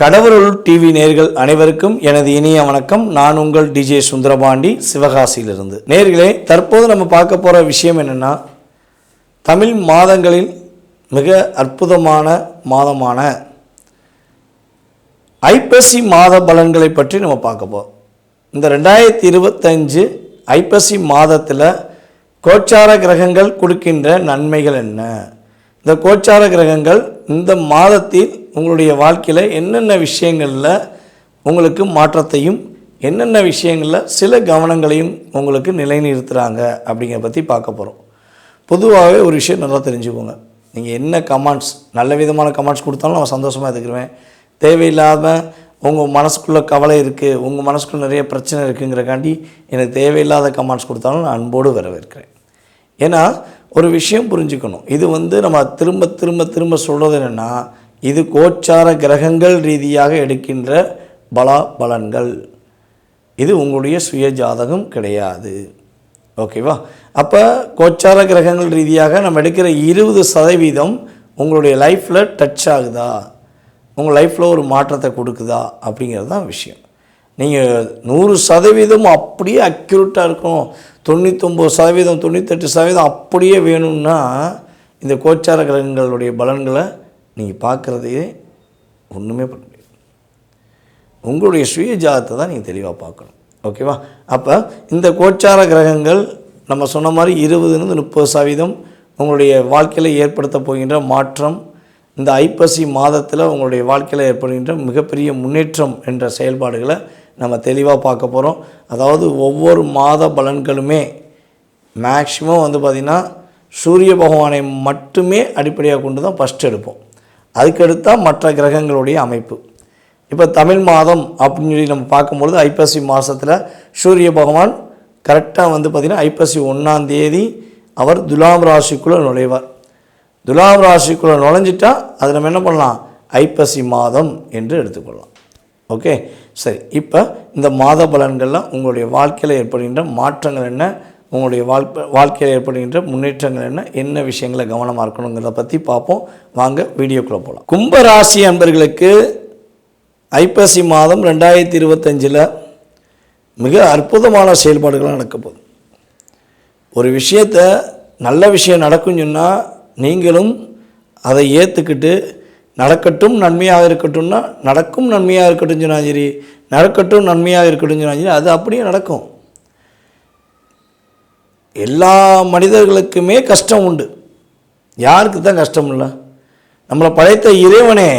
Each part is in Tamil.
கடவுள் டிவி நேர்கள் அனைவருக்கும் எனது இனிய வணக்கம். நான் உங்கள் டிஜே சுந்தரபாண்டி சிவகாசியிலிருந்து. நேர்களே தற்போது நம்ம பார்க்க போகிற விஷயம் என்னென்னா தமிழ் மாதங்களில் மிக அற்புதமான மாதமான ஐப்பசி மாத பலன்களை பற்றி நம்ம பார்க்க போகிறோம் இந்த ரெண்டாயிரத்தி இருபத்தஞ்சு ஐப்பசி மாதத்தில் கோச்சார கிரகங்கள் கொடுக்கின்ற நன்மைகள் என்ன? இந்த கோச்சார கிரகங்கள் இந்த மாதத்தில் உங்களுடைய வாழ்க்கையில் என்னென்ன விஷயங்களில் உங்களுக்கு மாற்றத்தையும் என்னென்ன விஷயங்களில் சில கவனங்களையும் உங்களுக்கு நிலைநிறுத்துகிறாங்க அப்படிங்கிற பற்றி பார்க்க போகிறோம் பொதுவாகவே ஒரு விஷயம் நல்லா தெரிஞ்சுக்கோங்க. நீங்கள் என்ன கமெண்ட்ஸ் நல்ல விதமான கமெண்ட்ஸ் கொடுத்தாலும் நான் சந்தோஷமாக எடுத்துக்கிருவேன் தேவையில்லாமல் உங்கள் மனசுக்குள்ளே கவலை இருக்குது உங்கள் மனசுக்குள்ள நிறைய பிரச்சனை இருக்குங்கிறக்காண்டி எனக்கு தேவையில்லாத கமெண்ட்ஸ் கொடுத்தாலும் நான் அன்போடு வரவேற்கிறேன். ஏன்னா ஒரு விஷயம் புரிஞ்சுக்கணும். இது வந்து நம்ம திரும்ப திரும்ப திரும்ப சொல்கிறது என்னென்னா இது கோச்சார கிரகங்கள் ரீதியாக எடுக்கின்ற பலா பலன்கள். இது உங்களுடைய சுய ஜாதகம் கிடையாது. ஓகேவா? அப்போ கோச்சார கிரகங்கள் ரீதியாக நம்ம எடுக்கிற இருபது சதவீதம் உங்களுடைய லைஃப்பில் டச் ஆகுதா? உங்கள் லைஃப்பில் ஒரு மாற்றத்தை கொடுக்குதா? அப்படிங்கிறது தான் விஷயம். நீங்கள் நூறு சதவீதம் அப்படியே அக்யூரேட்டாக இருக்கணும். தொண்ணூத்தொம்பது சதவீதம் தொண்ணூத்தெட்டு சதவீதம் அப்படியே வேணும்னா இந்த கோச்சார கிரகங்களுடைய பலன்களை நீங்கள் பார்க்குறதையே ஒன்றுமே பண்ண முடியாது. உங்களுடைய சுய ஜாதத்தை தான் நீங்கள் தெளிவாக பார்க்கணும். ஓகேவா அப்போ இந்த கோச்சார கிரகங்கள் நம்ம சொன்ன மாதிரி இருபதுலேருந்து முப்பது சதவீதம் உங்களுடைய வாழ்க்கையில் ஏற்படுத்த போகின்ற மாற்றம் இந்த ஐப்பசி மாதத்தில் உங்களுடைய வாழ்க்கையில் ஏற்படுகின்ற மிகப்பெரிய முன்னேற்றம் என்ற செயல்பாடுகளை நம்ம தெளிவாக பார்க்க போகிறோம் அதாவது ஒவ்வொரு மாத பலன்களுமே மேக்ஸிமம் வந்து பார்த்திங்கன்னா சூரிய பகவானை மட்டுமே அடிப்படையாக கொண்டு தான் ஃபஸ்ட் எடுப்போம். அதுக்கடுத்தால் மற்ற கிரகங்களுடைய அமைப்பு. இப்போ தமிழ் மாதம் அப்படின்னு சொல்லி நம்ம பார்க்கும்பொழுது ஐப்பசி மாதத்தில் சூரிய பகவான் கரெக்டாக வந்து பார்த்திங்கன்னா ஐப்பசி ஒன்றாம் தேதி அவர் துலாம் ராசிக்குள்ளே நுழைவார். துலாம் ராசிக்குள்ளே நுழைஞ்சிட்டா அதை நம்ம என்ன பண்ணலாம்? ஐப்பசி மாதம் என்று எடுத்துக்கொள்ளலாம். ஓகே சரி. இப்போ இந்த மாத பலன்கள்லாம் உங்களுடைய வாழ்க்கையில் ஏற்படுகின்ற மாற்றங்கள் என்ன? உங்களுடைய வாழ்க்கை வாழ்க்கையில் ஏற்படுகின்ற முன்னேற்றங்கள் என்ன என்ன விஷயங்களை கவனமாக இருக்கணுங்கிறத பற்றி பார்ப்போம். வாங்க வீடியோக்குள்ளே போகலாம் கும்ப ராசி அன்பர்களுக்கு ஐப்பசி மாதம் ரெண்டாயிரத்தி இருபத்தஞ்சில் மிக அற்புதமான செயல்பாடுகளாக நடக்க போகுது. ஒரு விஷயத்தை நல்ல விஷயம் நடக்கும் சொன்னால் நீங்களும் அதை ஏற்றுக்கிட்டு நடக்கட்டும் நன்மையாக இருக்கட்டும்னா நடக்கும் நன்மையாக இருக்கட்டும் சொன்னா சரி நடக்கட்டும் நன்மையாக இருக்கட்டும் சொன்னா சரி அது அப்படியே நடக்கும். எல்லா மனிதர்களுக்குமே கஷ்டம் உண்டு. யாருக்கு தான் கஷ்டம் இல்லை? நம்மளை படைத்த இறைவனே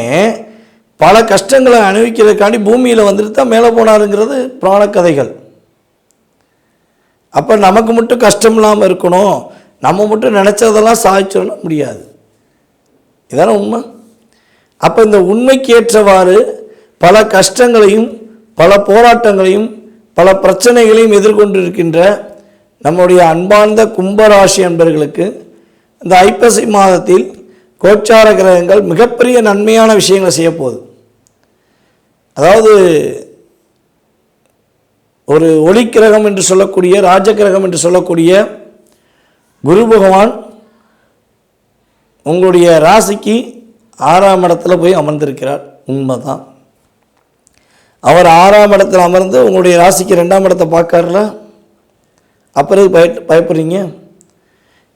பல கஷ்டங்களை அனுபவிக்கிறதுக்காண்டி பூமியில் வந்துட்டு தான் மேலே போனாருங்கிறது புராண கதைகள். அப்போ நமக்கு மட்டும் கஷ்டம் இல்லாமல் இருக்கணும். நம்ம மட்டும் நினச்சதெல்லாம் சாதிச்சிடணும் முடியாது. இதான உண்மை? அப்போ இந்த உண்மைக்கு ஏற்றவாறு பல கஷ்டங்களையும் பல போராட்டங்களையும் பல பிரச்சனைகளையும் எதிர்கொண்டு இருக்கின்ற நம்முடைய அன்பார்ந்த கும்பராசி அன்பர்களுக்கு இந்த ஐப்பசி மாதத்தில் கோச்சார கிரகங்கள் மிகப்பெரிய நன்மையான விஷயங்களை செய்ய போகுது. அதாவது ஒரு ஒளிக்கிரகம் என்று சொல்லக்கூடிய ராஜகிரகம் என்று சொல்லக்கூடிய குரு பகவான் உங்களுடைய ராசிக்கு ஆறாம் இடத்துல போய் அமர்ந்திருக்கிறார். உண்மைதான். அவர் ஆறாம் இடத்தில் அமர்ந்து உங்களுடைய ராசிக்கு ரெண்டாம் இடத்தை பார்க்காருல அப்புறம் பய பயப்படுறீங்க?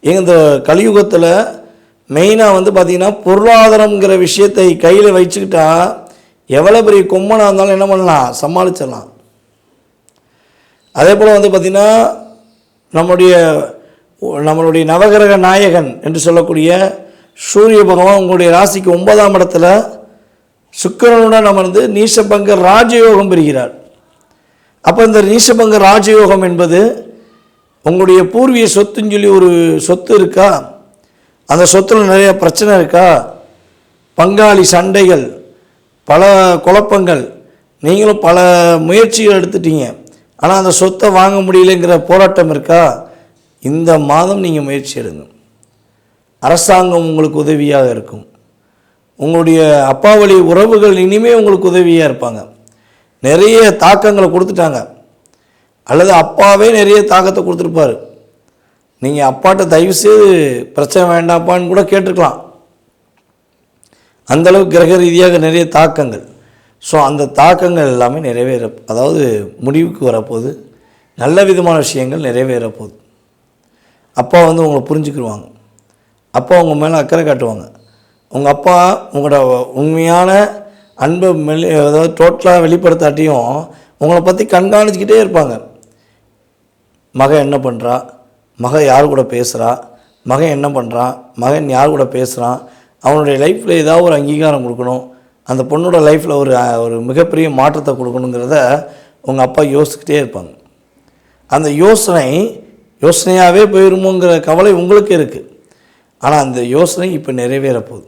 இந்த கலியுகத்தில் மெயினாக வந்து பார்த்திங்கன்னா பொருளாதாரங்கிற விஷயத்தை கையில் வச்சுக்கிட்டா எவ்வளோ பெரிய கொம்மனாக இருந்தாலும் என்ன பண்ணலாம்? சமாளிச்சிடலாம். அதே போல் வந்து பார்த்திங்கன்னா நம்முடைய நம்மளுடைய நவகிரக நாயகன் என்று சொல்லக்கூடிய சூரிய பகவான் உங்களுடைய ராசிக்கு ஒன்பதாம் இடத்துல சுக்கிரனுடன் அமர்ந்து நீசபங்க ராஜயோகம் பெறுகிறார். அப்போ இந்த நீசபங்க ராஜயோகம் என்பது உங்களுடைய பூர்வீக சொத்துன்னு சொல்லி ஒரு சொத்து இருக்கா? அந்த சொத்தில் நிறைய பிரச்சனை இருக்கா? பங்காளி சண்டைகள் பல குழப்பங்கள் நீங்களும் பல முயற்சிகள் எடுத்துட்டீங்க. ஆனால் அந்த சொத்தை வாங்க முடியலைங்கிற போராட்டம் இருக்கா? இந்த மாதம் நீங்கள் முயற்சி எடுங்க. அரசாங்கம் உங்களுக்கு உதவியாக இருக்கும். உங்களுடைய அப்பா வழி உறவுகள் இனிமே உங்களுக்கு உதவியாக இருப்பாங்க. நிறைய தாக்கங்களை கொடுத்துட்டாங்க. அல்லது அப்பாவே நிறைய தாக்கத்தை கொடுத்துருப்பார். நீங்கள் அப்பாட்ட தயவுசெய்து பிரச்சனை வேண்டாப்பான்னு கூட கேட்டிருக்கலாம். அந்தளவுக்கு கிரக ரீதியாக நிறைய தாக்கங்கள். ஸோ அந்த தாக்கங்கள் எல்லாமே நிறைவேற அதாவது முடிவுக்கு வரப்போகுது. நல்ல விதமான விஷயங்கள் நிறைவேற போகுது அப்பா வந்து உங்களை புரிஞ்சுக்கிடுவாங்க அப்பா உங்கள் மேலே அக்கறை காட்டுவாங்க. உங்கள் அப்பா உங்களோட உண்மையான அன்பை மெலி அதாவது டோட்டலாக வெளிப்படுத்தாட்டியும் உங்களை பற்றி கண்காணிச்சுக்கிட்டே இருப்பாங்க. மகன் என்ன பண்ணுறா மகன் யார் கூட பேசுகிறா மகன் என்ன பண்ணுறான் மகன் யார் கூட பேசுகிறான் அவனுடைய லைஃப்பில் ஏதாவது ஒரு அங்கீகாரம் கொடுக்கணும். அந்த பொண்ணோட லைஃப்பில் ஒரு ஒரு மிகப்பெரிய மாற்றத்தை கொடுக்கணுங்கிறத உங்கள் அப்பா யோசிச்சுக்கிட்டே இருப்பாங்க. அந்த யோசனை யோசனையாகவே போயிருமோங்கிற கவலை உங்களுக்கு இருக்குது ஆனால் அந்த யோசனை இப்போ நிறைவேற போகுது.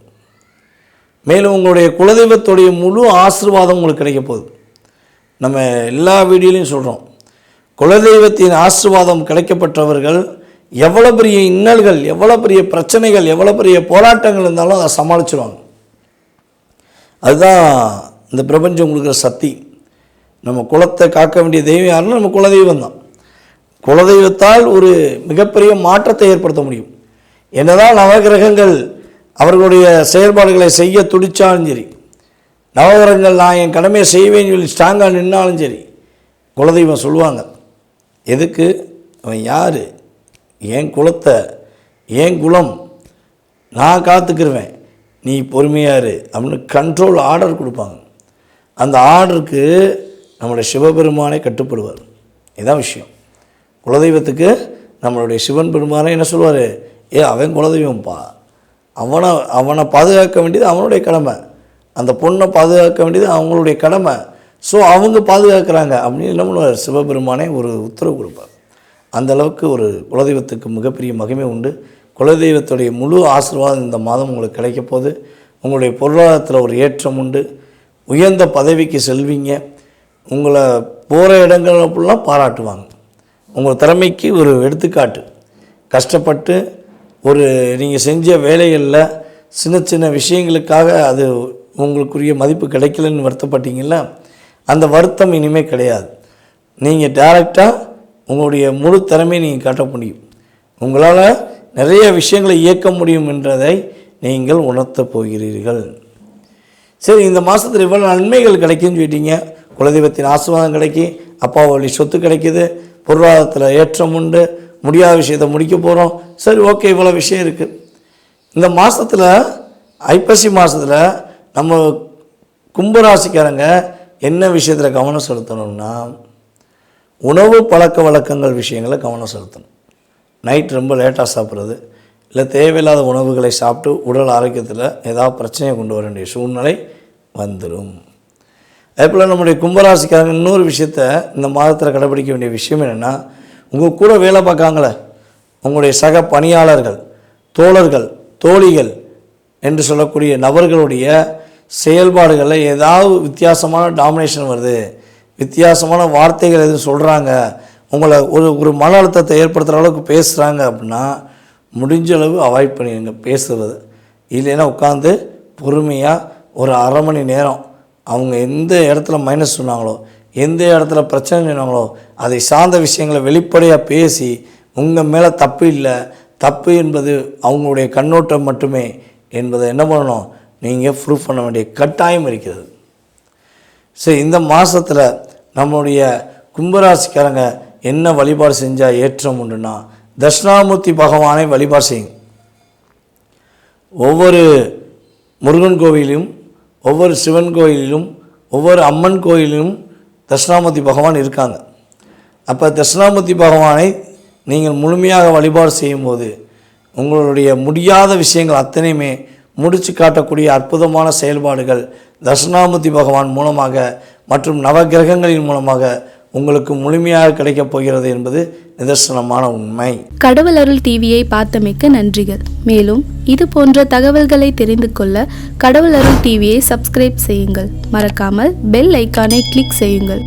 மேலும் உங்களுடைய குலதெய்வத்துடைய முழு ஆசீர்வாதம் உங்களுக்கு கிடைக்க போகுது. நம்ம எல்லா வீடியோலையும் சொல்கிறோம் குலதெய்வத்தின் ஆசீர்வாதம் கிடைக்கப்பட்டவர்கள் எவ்வளோ பெரிய இன்னல்கள் எவ்வளோ பெரிய பிரச்சனைகள் எவ்வளோ பெரிய போராட்டங்கள் இருந்தாலும் அதை சமாளிச்சிருவாங்க. அதுதான் இந்த பிரபஞ்சம் கொடுக்குற சக்தி. நம்ம குலத்தை காக்க வேண்டிய தெய்வம் யாருன்னா நம்ம குலதெய்வம் தான். குலதெய்வத்தால் ஒரு மிகப்பெரிய மாற்றத்தை ஏற்படுத்த முடியும். என்னதான் நவகிரகங்கள் அவர்களுடைய செயல்பாடுகளை செய்ய துடித்தாலும் சரி நவகிரகங்கள் நான் என் கடமையை செய்வேன்னு சொல்லி ஸ்ட்ராங்காக நின்னாலும் சரி குலதெய்வம் சொல்லுவாங்க. எதுக்கு? அவன் யார்? என் குலத்தை என் குலம் நான் காத்துக்கிருவேன். நீ பொறுமையார் அப்படின்னு கண்ட்ரோல் ஆர்டர் கொடுப்பாங்க. அந்த ஆர்டருக்கு நம்மளுடைய சிவபெருமானே கட்டுப்படுவார். இதான் விஷயம். குலதெய்வத்துக்கு நம்மளுடைய சிவன் பெருமானே என்ன சொல்லுவார் ஏ அவன் குலதெய்வம்ப்பா அவனை அவனை பாதுகாக்க வேண்டியது அவனுடைய கடமை. அந்த பொண்ணை பாதுகாக்க வேண்டியது அவங்களுடைய கடமை. ஸோ அவங்க பாதுகாக்கிறாங்க அப்படின்னு இல்லாமல் சிவபெருமானே ஒரு உத்தரவு கொடுப்பார். அந்த அளவுக்கு ஒரு குலதெய்வத்துக்கு மிகப்பெரிய மகிமை உண்டு. குலதெய்வத்துடைய முழு ஆசீர்வாதம் இந்த மாதம் உங்களுக்கு கிடைக்க போது உங்களுடைய பொருளாதாரத்தில் ஒரு ஏற்றம் உண்டு. உயர்ந்த பதவிக்கு செல்வீங்க. உங்களை போகிற இடங்கள் அப்படிலாம் பாராட்டுவாங்க. உங்கள் திறமைக்கு ஒரு எடுத்துக்காட்டு. கஷ்டப்பட்டு ஒரு நீங்கள் செஞ்ச வேலைகளில் சின்ன சின்ன விஷயங்களுக்காக அது உங்களுக்குரிய மதிப்பு கிடைக்கலன்னு வருத்தப்பட்டீங்களா அந்த வருத்தம் இனிமேல் கிடையாது. நீங்கள் டேரெக்டாக உங்களுடைய முழு திறமையை நீங்கள் காட்ட முடியும். உங்களால் நிறைய விஷயங்களை இயக்க முடியும் என்றதை நீங்கள் உணர்த்தப் போகிறீர்கள். சரி இந்த மாதத்தில் இவ்வளோ நன்மைகள் கிடைக்குன்னு சொல்லிட்டீங்க. குலதெய்வத்தின் ஆசீர்வாதம் கிடைக்கி அப்பா வழி சொத்து கிடைக்குது பொருளாதாரத்தில் ஏற்றம் உண்டு முடியாத விஷயத்தை முடிக்க போகிறோம் சரி ஓகே இவ்வளோ விஷயம் இருக்குது இந்த மாதத்தில் ஐப்பசி மாதத்தில் நம்ம கும்பராசிக்காரங்க என்ன விஷயத்தில் கவனம் செலுத்தணும்னா உணவு பழக்க வழக்கங்கள் விஷயங்களை கவனம் செலுத்தணும். நைட் ரொம்ப லேட்டாக சாப்பிட்றது இல்லை தேவையில்லாத உணவுகளை சாப்பிட்டு உடல் ஆரோக்கியத்தில் ஏதாவது பிரச்சனையை கொண்டு வர வேண்டிய சூழ்நிலை வந்துடும் அதேபோல் நம்முடைய கும்பராசிக்காரங்க இன்னொரு விஷயத்த இந்த மாதத்தில் கடைபிடிக்க வேண்டிய விஷயம் என்னென்னா உங்கள் கூட வேலை பார்க்காங்களே உங்களுடைய சக பணியாளர்கள் தோழர்கள் தோழிகள் என்று சொல்லக்கூடிய நபர்களுடைய செயல்பாடுகளில் ஏதாவது வித்தியாசமான டாமினேஷன் வருது வித்தியாசமான வார்த்தைகள் எதுவும் சொல்கிறாங்க உங்களை ஒரு ஒரு மன அழுத்தத்தை ஏற்படுத்துகிற அளவுக்கு பேசுகிறாங்க அப்படின்னா முடிஞ்ச அளவு அவாய்ட் பண்ணிடுங்க பேசுகிறது இல்லைன்னா உட்காந்து பொறுமையாக ஒரு அரை மணி நேரம் அவங்க எந்த இடத்துல மைனஸ் சொன்னாங்களோ எந்த இடத்துல பிரச்சனை சொன்னாங்களோ அதை சார்ந்த விஷயங்களை வெளிப்படையாக பேசி உங்கள் மேலே தப்பு இல்லை தப்பு என்பது அவங்களுடைய கண்ணோட்டம் மட்டுமே என்பதை என்ன பண்ணணும்? நீங்கள் ப்ரூஃப் பண்ண வேண்டிய கட்டாயம் இருக்கிறது. சரி இந்த மாதத்தில் நம்மளுடைய கும்பராசிக்காரங்க என்ன வழிபாடு செஞ்சால் ஏற்றம் உண்டுன்னா தட்சிணாமூர்த்தி பகவானை வழிபாடு செய்யுங்க. ஒவ்வொரு முருகன் கோவிலும் ஒவ்வொரு சிவன் கோயிலிலும் ஒவ்வொரு அம்மன் கோயிலிலும் தட்சிணாமூர்த்தி பகவான் இருக்காங்க. அப்போ தட்சிணாமூர்த்தி பகவானை நீங்கள் முழுமையாக வழிபாடு செய்யும்போது உங்களுடைய முடியாத விஷயங்கள் அத்தனையுமே முடிச்சு காட்டக்கூடிய அற்புதமான செயல்பாடுகள் தட்சிணாமூர்த்தி பகவான் மூலமாக மற்றும் நவகிரகங்களின் மூலமாக உங்களுக்கு முழுமையாக கிடைக்கப் போகிறது என்பது நிதர்சனமான உண்மை. கடவுள் அருள் டிவியை பார்த்தமைக்க நன்றிகள். மேலும் இது போன்ற தகவல்களை தெரிந்து கொள்ள கடவுள் அருள் டிவியை சப்ஸ்கிரைப் செய்யுங்கள். மறக்காமல் பெல் ஐக்கானை கிளிக் செய்யுங்கள்.